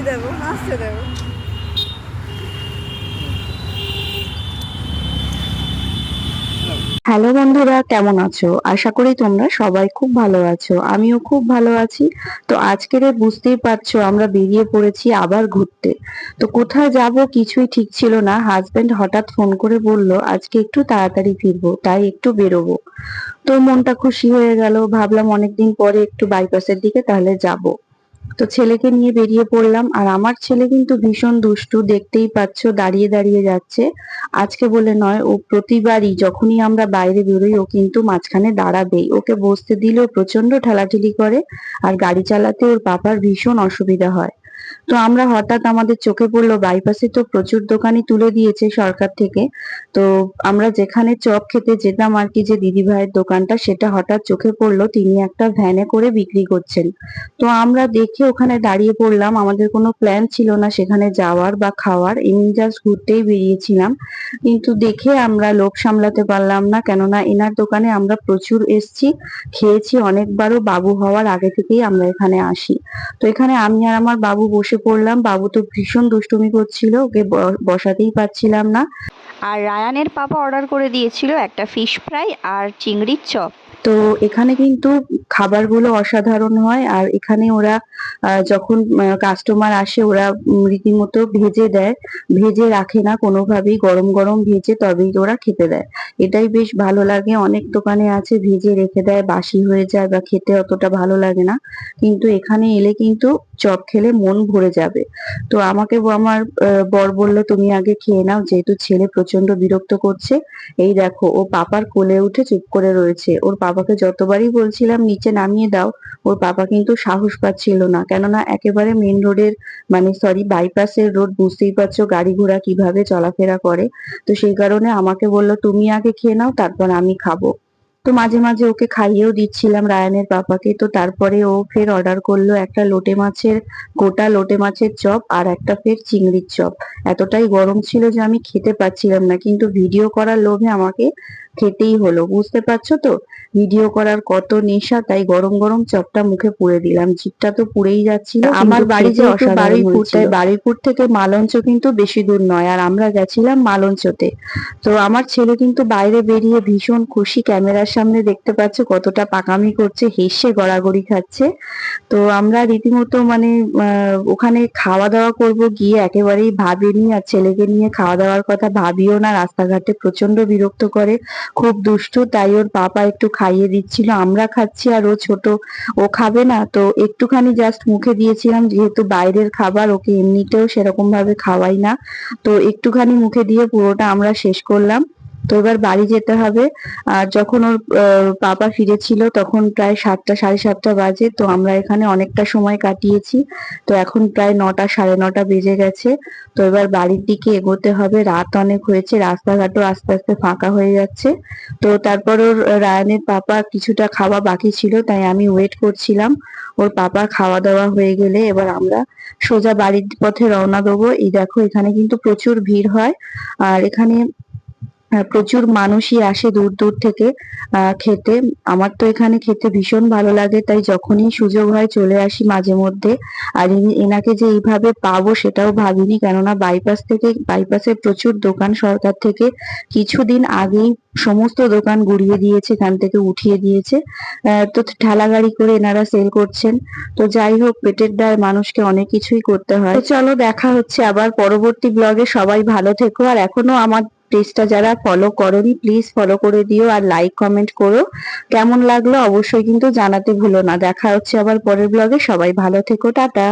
চাপি দেবো নাচতে দেবো। হ্যালো বন্ধুরা, কেমন আছো? আশা করি তোমরা সবাই খুব ভালো আছো, আমিও খুব ভালো আছি। তো আজকের বুঝতেই পারছ, আমরা বেরিয়ে পড়েছি আবার ঘুরতে। তো কোথায় যাব কিছুই ঠিক ছিল না হাজব্যান্ড হঠাৎ ফোন করে বলল, আজকে একটু তাড়াতাড়ি ফিরবো, তাই একটু বেরোবো। তো মনটা খুশি হয়ে গেল, ভাবলাম অনেকদিন পরে একটু বাইপাসের দিকে তাহলে যাব। তো ছেলেকে নিয়ে বেরিয়ে পড়লাম আর আমার ছেলে কিন্তু ভীষণ দুষ্টু, দেখতেই পাচ্ছ, দাঁড়িয়ে দাঁড়িয়ে যাচ্ছে। আজকে বলে নয়, ও প্রতিবারই যখনই আমরা বাইরে বেরোই, ও কিন্তু মাঝখানে দাঁড়াবেই। ওকে বসতে দিলেও প্রচণ্ড ঠেলাঠেলি করে আর গাড়ি চালাতে ওর বাবার ভীষণ অসুবিধা হয়। তো আমরা হঠাৎ আমাদের চোখে পড়ল, বাইপাসে তো প্রচুর দোকানই তুলে দিয়েছে সরকার থেকে। তো আমরা যেখানে চপ খেতে যেতাম আর কি যে দিদি ভাইয়ের দোকানটা, সেটা হঠাৎ চোখে পড়ল, তিনি একটা ভ্যানে করে বিক্রি করছেন। তো আমরা দেখে ওখানে দাঁড়িয়ে পড়লাম, আমাদের কোনো প্ল্যান ছিল না সেখানে যাওয়ার বা খাওয়ার, এমনি জাস্ট ঘুরতেই বেরিয়েছিলাম। কিন্তু দেখে আমরা লোভ সামলাতে পারলাম না, কেননা এনার দোকানে আমরা প্রচুর এসছি, খেয়েছি, অনেকবারও বাবু হওয়ার আগে থেকেই আমরা এখানে আসি। তো এখানে আমি আর আমার বাবু বসে পড়লাম। বাবু তো ভীষণ দুষ্টুমি করছিল, ওকে বসাতেই পারছিলাম না। আর রায়ানের পাপা অর্ডার করে দিয়েছিল একটা ফিশ ফ্রাই আর চিংড়ির চপ। তো এখানে কিন্তু খাবারগুলো অসাধারণ হয় আর এখানে ওরা যখন কাস্টমার আসে ওরা রীতিমতো ভেজে দেয়। ভেজে রাখে না, কোনোভাবেই গরম গরম ভেজে তবেই ওরা খেতে দেয়। এটাই বেশ ভালো লাগে। অনেক দোকানে আছে ভেজে রেখে দেয়, বাসি হয়ে যায় বা খেতে অতটা ভালো লাগে না। কিন্তু এখানে এলে কিন্তু চপ খেলে মন ভরে যাবে। তো আমাকে আমার বর বলল, তুমি আগে খেয়ে নাও, যেহেতু ছেলে প্রচণ্ড বিরক্ত করছে। এই দেখো, ও পাপার কোলে উঠে চুপ করে রয়েছে। ওর পাপাকে যতবারই বলছিলাম, নিচে নামিয়ে দাও। ওর পাপা কিন্তু সাহস পাচ্ছিল না। কেননা একেবারে মেন রোডের মানে সরি বাইপাসের রোড বুঝতেই পারছ গাড়ি ঘোড়া কীভাবে চলাফেরা করে। তো সেই কারণে আমাকে বলল, তুমি আগে খেয়ে নাও, তারপর আমি খাব। তো মাঝে মাঝে ওকে খাইয়েও দিচ্ছিলাম রায়ানের পাপাকে। তো তারপরে ও ফের অর্ডার করল একটা লোটে মাছের, গোটা লোটে মাছের চপ আর একটা ফের চিংড়ির চপ। এতটাই গরম ছিল যে আমি খেতে পাচ্ছিলাম না, কিন্তু ভিডিও করার লোভে আমাকে খেতেই হলো বুঝতে পারছ তো? ভিডিও করার কত নেশা তাই গরম গরম চপটা মুখে পুড়ে দিলাম। জিভটা তো পুড়েই যাচ্ছিল আমার বাড়ি যেহেতু বারুইপুর তাই বারুইপুর থেকে মালঞ্চ কিন্তু বেশি দূর নয় আর আমরা গেছিলাম মালঞ্চতে। তো আমার ছেলে কিন্তু বাইরে বেরিয়ে ভীষণ খুশি ক্যামেরার সামনে দেখতে পাচ্ছ কতটা পাকামি করছে হেসে গড়াগড়ি খাচ্ছে। তো আমরা রীতিমতো মানে ওখানে খাওয়া দাওয়া করব গিয়ে একেবারেই ভাবিনি আর ছেলেকে নিয়ে খাওয়া দাওয়ার কথা ভাবিও না রাস্তাঘাটে প্রচণ্ড বিরক্ত করে। খুব দুষ্ট, তাই ওর পাপা একটু খাইয়ে দিচ্ছিল। আমরা খাচ্ছি আর ও ছোট, ও খাবে না। তো একটুখানি জাস্ট মুখে দিয়েছিলাম, যেহেতু বাইরের খাবার ওকে এমনিতেও সেরকম ভাবে খাওয়াই না। তো একটুখানি মুখে দিয়ে পুরোটা আমরা শেষ করলাম। তো এবার বাড়ি যেতে হবে। আর যখন ওর পাপা ফিরেছিল তখন প্রায় সাতটা, সাড়ে সাতটা বাজে। তো আমরা এখানে অনেকটা সময় কাটিয়েছি। তো এখন প্রায় নটা, সাড়ে নটা বেজে গেছে। তো এবার বাড়ির দিকে এগোতে হবে। রাত অনেক হয়েছে। রাস্তাঘাটও আস্তে আস্তে ফাঁকা হয়ে যাচ্ছে। তো তারপর ওর রায়ানের পাপা কিছুটা খাওয়া বাকি ছিল, তাই আমি ওয়েট করছিলাম। ওর পাপার খাওয়া দাওয়া হয়ে গেলে এবার আমরা সোজা বাড়ির পথে রওনা দেবো। এই দেখো এখানে কিন্তু প্রচুর ভিড় হয়। আর এখানে প্রচুর মানুষই আসে দূর দূর থেকে খেতে। আমার তো এখানে খেতে ভীষণ ভালো লাগে, তাই যখনই সুযোগ হয় চলে আসি মাঝে মধ্যে। আর এনাকে যে এইভাবে পাবো সেটাও ভাবিনি, কেননা বাইপাস থেকে বাইপাসে প্রচুর দোকান সরকার থেকে কিছুদিন আগেই সমস্ত দোকান গুড়িয়ে দিয়েছে, এখান থেকে উঠিয়ে দিয়েছে। তো ঠেলা গাড়ি করে এনারা সেল করছেন। তো যাই হোক, পেটের দায় মানুষকে অনেক কিছুই করতে হয়। চলো দেখা হচ্ছে আবার পরবর্তী ব্লগে সবাই ভালো থেকো। আর এখনও আমার পেজটা যারা ফলো করনি প্লিজ ফলো করে দিও আর লাইক কমেন্ট করো। কেমন লাগল অবশ্যই কিন্তু জানাতে ভুলো না। দেখা হচ্ছে আবার পরের ব্লগে সবাই ভালো থেকো, টাটা।